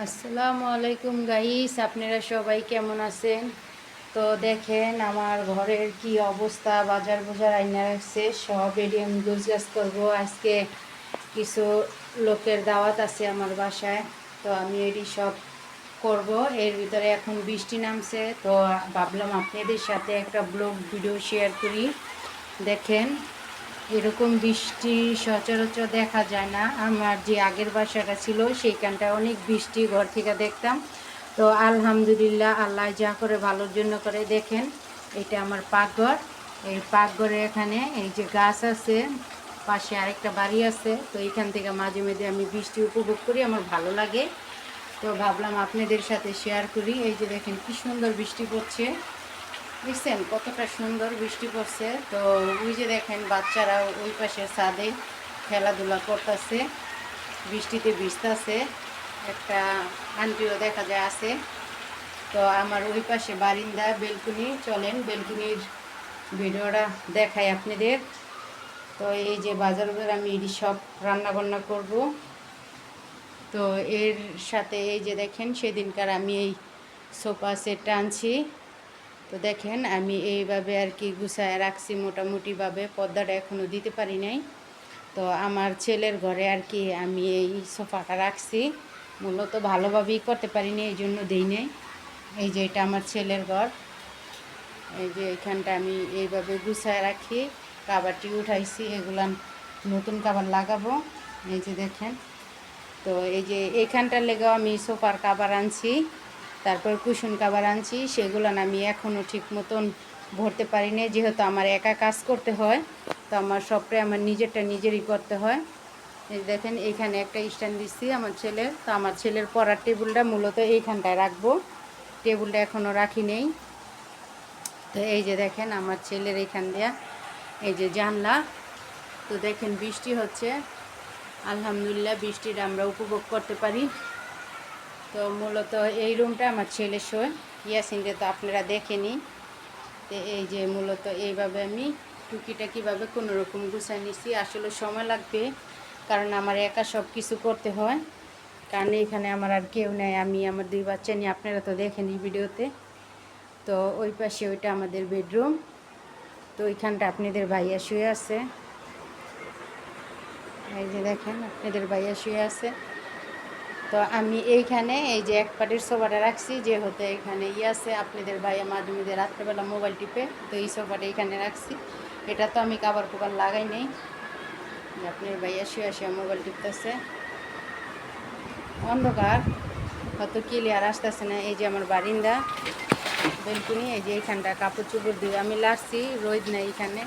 আসসালামু আলাইকুম গাইস, আপনারা সবাই কেমন আছেন? তো দেখেন আমার ঘরের কি অবস্থা বাজার বাজার আইনা রাখছে, সব এটি আমি গুজগাছ করব। আজকে কিছু লোকের দাওয়াত আছে আমার বাসায়, তো আমি এটি সব করব। এর ভিতরে এখন বৃষ্টি নামছে, তো ভাবলাম আপনাদের সাথে একটা ব্লগ ভিডিও শেয়ার করি। দেখেন এরকম বৃষ্টি সচরাচর দেখা যায় না। আমার যে আগের বাসাটা ছিল, সেইখানটা অনেক বৃষ্টি ঘর থেকে দেখতাম। তো আলহামদুলিল্লাহ আল্লাহ যা করে ভালোর জন্য করে দেখেন, এটা আমার পাকঘর। এই পাকঘরে এখানে এই যে গাছ আছে, পাশে আরেকটা বাড়ি আছে, তো এইখান থেকে মাঝে মাঝে আমি বৃষ্টি উপভোগ করি, আমার ভালো লাগে। তো ভাবলাম আপনাদের সাথে শেয়ার করি। এই যে দেখেন কি সুন্দর বৃষ্টি পড়ছে। দেখছেন কতটা সুন্দর বৃষ্টি পড়ছে। তো ওই যে দেখেন বাচ্চারা ওই পাশে ছাদে খেলাধুলা করতেছে। বৃষ্টিতে ভিজতেছে। একটা আন্টিও দেখা যায় আছে। তো আমার ওই পাশে বারিন্দা, বেলকুনি, চলেন বেলকুনির ভিডিওটা দেখাই আপনাদের। তো এই যে বাজার বাজার আমি এটি সব রান্না বান্না করব। তো এর সাথে এই যে দেখেন সেদিনকার আমি এই সোফা সেটটা আনছি। তো দেখেন, আমি এইভাবে আর কি গুছায় রাখছি মোটামুটিভাবে। পর্দাটা এখনও দিতে পারি নাই। তো আমার ছেলের ঘরে আর কি আমি এই সোফাটা রাখছি। মূলত ভালোভাবেই করতে পারিনি, এই জন্য দিই নাই। এই যে এটা আমার ছেলের ঘর। এই যে এখানটা আমি এইভাবে গুছায় রাখি। কাবারটি উঠাইছি, এগুলান নতুন কাবার লাগাবো। এই যে দেখেন। তো এই যে এইখানটার লেগেও আমি সোফার কাবার আনছি। তারপর কুশন কাবার আনছি, সেগুলো আমি এখনও ঠিক মতন ভরতে পারি পারিনি। যেহেতু আমার একা কাজ করতে হয়, তো আমার সবটাই আমার নিজেরটা নিজেরই করতে হয়। দেখেন এইখানে একটা স্ট্যান্ড দিচ্ছি আমার ছেলের। তো আমার ছেলের পড়ার টেবিলটা মূলত এইখানটায় রাখব। টেবিলটা এখনও রাখি নেই। তো এই যে দেখেন, আমার ছেলের এইখান দিয়া এই যে জানলা। তো দেখেন বৃষ্টি হচ্ছে। আলহামদুলিল্লাহ বৃষ্টিটা আমরা উপভোগ করতে পারি। তো মূলত এই রুমটা আমার ছেলে শোয়। ইয়াসিনকে তো আপনারা দেখেনি এই যে মূলত এইভাবে আমি টুকিটা কীভাবে কোনো রকম গুছাই নিছি। আসলে সময় লাগবে, কারণ আমার একা সব কিছু করতে হয়। কারণ এখানে আমার আর কেউ নেই, আমি, আমার দুই বাচ্চা নিয়ে আপনারা তো দেখেনি ভিডিওতে। তো ওই পাশে ওইটা আমাদের বেডরুম। তো ওইখানটা আপনাদের ভাইয়া শুয়ে আছে। এই যে দেখেন, আপনাদের ভাইয়া শুয়ে আছে। তো আমি এইখানে এই যে এক পাটির সোফাটা রাখছি যে হতে এখানে ইয়ে আছে, আপনাদের ভাইয়া মাঝে মাঝে রাত্রেবেলা মোবাইল টিপে, তো এই সোফাটা এখানে রাখছি। এটা তো আমি কাবার কুবার লাগাই নেই। আপনার ভাইয়া শুয়ে শুয়ে মোবাইল টিপতেছে। অন্ধকার কত ক্লিয়ার আসতেছে না। এই যে আমার বারিন্দা, বেলকুনি, এই যে এইখানটা কাপড় চুপড় দিয়ে আমি লাগছি রোদ নেই এখানে।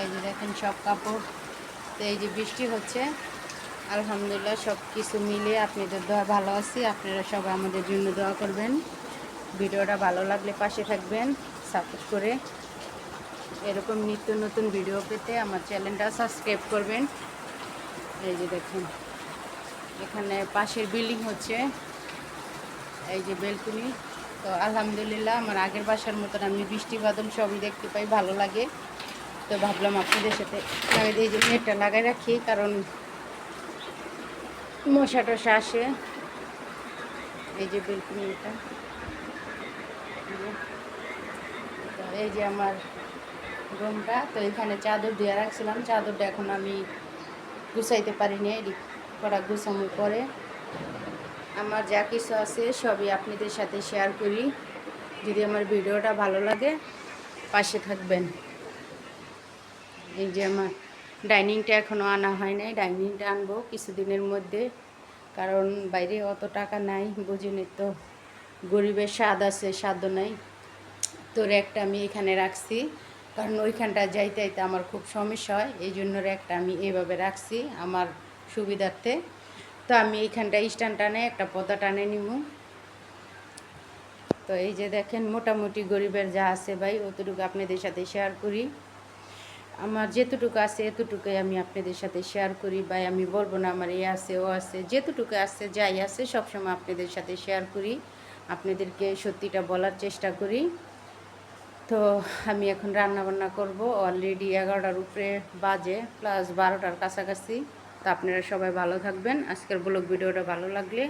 এই যে দেখেন সব কাপড়। তো এই যে বৃষ্টি হচ্ছে। আলহামদুলিল্লাহ সব কিছু মিলে আপনাদের দোয়া ভালো আছি। আপনারা সবাই আমাদের জন্য দোয়া করবেন। ভিডিওটা ভালো লাগলে পাশে থাকবেন, সাপোর্ট করে। এরকম নিত্য নতুন ভিডিও পেতে আমার চ্যানেলটা সাবস্ক্রাইব করবেন। এই যে দেখুন, এখানে পাশের বিল্ডিং হচ্ছে। এই যে বেলকুনি। তো আলহামদুলিল্লাহ, আমার আগের বাসার মতন আমি বৃষ্টি বাদল সবই দেখতে পাই, ভালো লাগে। তো ভাবলাম আপনাদের সাথে এই যে নেটটা লাগাই রাখি, কারণ মশা টশা আসে। এই যে বেলকুনিটা এই যে আমার রুমটা, তো এখানে চাদর দিয়ে রাখছিলাম। চাদরটা এখন আমি গুছাইতে পারিনি করা গুছানো পরে। আমার যা কিছু আছে সবই আপনাদের সাথে শেয়ার করি। যদি আমার ভিডিওটা ভালো লাগে, পাশে থাকবেন। এই যে আমার ডাইনিংটা এখনও আনা হয় নাই। ডাইনিংটা আনব কিছুদিনের মধ্যে। কারণ বাইরে অত টাকা নাই, বুঝিনি তো। গরিবের স্বাদ আছে স্বাদ নাই। তো র্যাকটা আমি এখানে রাখছি। কারণ ওইখানটা যাইতে যাইতে আমার খুব সমস্যা হয়। এই জন্য র্যাকটা আমি এইভাবে রাখছি আমার সুবিধার্থে। তো আমি এইখানটা স্ট্যান্ড টানে, একটা পদা টানে নিব তো এই যে দেখেন, মোটামুটি গরিবের যা আছে ভাই, অতটুকু আপনাদের সাথে শেয়ার করি। আমার যেতটুকু আছে, এতটুকুই আমি আপনাদের সাথে শেয়ার করি। বা আমি বলব না আমার এ আছে, ও আছে, যেতটুকু আছে, যাই আছে, সবসময় আপনাদের সাথে শেয়ার করি। আপনাদেরকে সত্যিটা বলার চেষ্টা করি। তো আমি এখন রান্না বান্না করব। অলরেডি এগারোটার উপরে বাজে প্লাস বারোটার কাছাকাছি। তো আপনারা সবাই ভালো থাকবেন। আজকের ব্লগ ভিডিওটা ভালো লাগলে